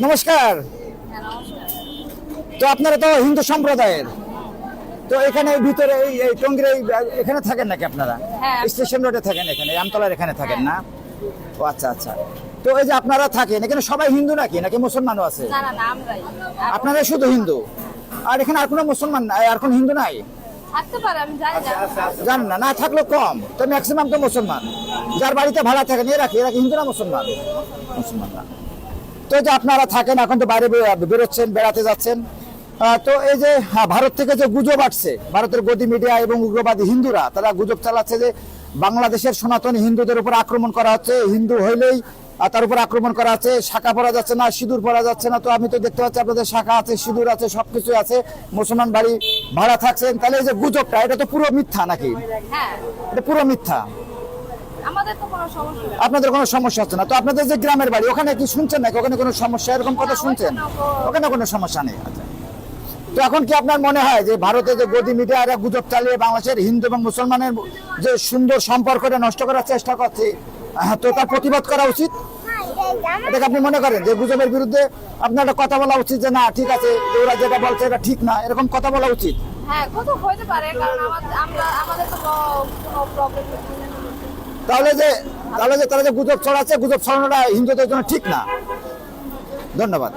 নমস্কার। তো আপনারা তো হিন্দু সম্প্রদায়ের। তো এখানে এই ভিতরে এই এই টঙ্গির এই এখানে থাকেন নাকি আপনারা? হ্যাঁ। স্টেশন রোডে থাকেন এখানে আমতলার এখানে থাকেন না? ও আচ্ছা আচ্ছা। তো এই যে আপনারা থাকেন এখানে সবাই হিন্দু নাকি? নাকি মুসলমানও আছে? না না না আমরাই। আপনারা শুধু হিন্দু? আর এখানে আর কোনো মুসলমান নাই? আর কোনো হিন্দু নাই? থাকতে পারে আমি জানি না। জানেন না না থাকলেও কম। তো ম্যাক্সিমাম তো মুসলমান। যার বাড়িতে ভাড়া থাকেন এরা কি এরা কি হিন্দু না মুসলমান? মুসলমান না। তো এই যে আপনারা থাকেন এখন তো বাইরে বেরোচ্ছেন বেড়াতে যাচ্ছেন। তো এই যে হ্যাঁ, ভারত থেকে যে গুজব আসছে ভারতের গদি মিডিয়া এবং উগ্রবাদী হিন্দুরা তারা গুজব চালাচ্ছে যে বাংলাদেশের সনাতন হিন্দুদের উপর আক্রমণ করা হচ্ছে হিন্দু হইলেই তার উপর আক্রমণ করা হচ্ছে শাখা পরা যাচ্ছে না সিঁদুর পরা যাচ্ছে না। তো আমি তো দেখতে পাচ্ছি আপনাদের শাখা আছে সিঁদুর আছে সবকিছু আছে মুসলমান বাড়ি ভাড়া থাকছেন। তাহলে এই যে গুজবটা এটা তো পুরো মিথ্যা নাকি? হ্যাঁ। এটা পুরো মিথ্যা আমাদের তো কোনো সমস্যা নেই আপনাদের কোনো সমস্যা হচ্ছে না। তো আপনাদের যে গ্রামের বাড়ি ওখানে কি শুনছেন নাকি? ওখানে কোনো সমস্যা? এরকম কথা শুনছেন? ওখানে কোনো সমস্যা নেই। আচ্ছা তো এখন কি আপনার মনে হয় যে ভারতে যে গদি মিডিয়ারা গুজব চালিয়ে বাংলাদেশের হিন্দু এবং মুসলমানের যে সুন্দর সম্পর্কটা নষ্ট করার চেষ্টা করছে তো তার প্রতিবাদ করা উচিত? এটাকে আপনি মনে করেন যে গুজবের বিরুদ্ধে আপনার একটা কথা বলা উচিত যে না ঠিক আছে ওরা যেটা বলছে এটা ঠিক না এরকম কথা বলা উচিত? হ্যাঁ কত হইতে পারে কারণ আমাদের আমরা আমাদের তো প্রবলেম তাহলে যে তাহলে যে তারা যে গুজব ছড়াচ্ছে, গুজব ছড়ানোটা হিন্দুদের জন্য ঠিক না। ধন্যবাদ।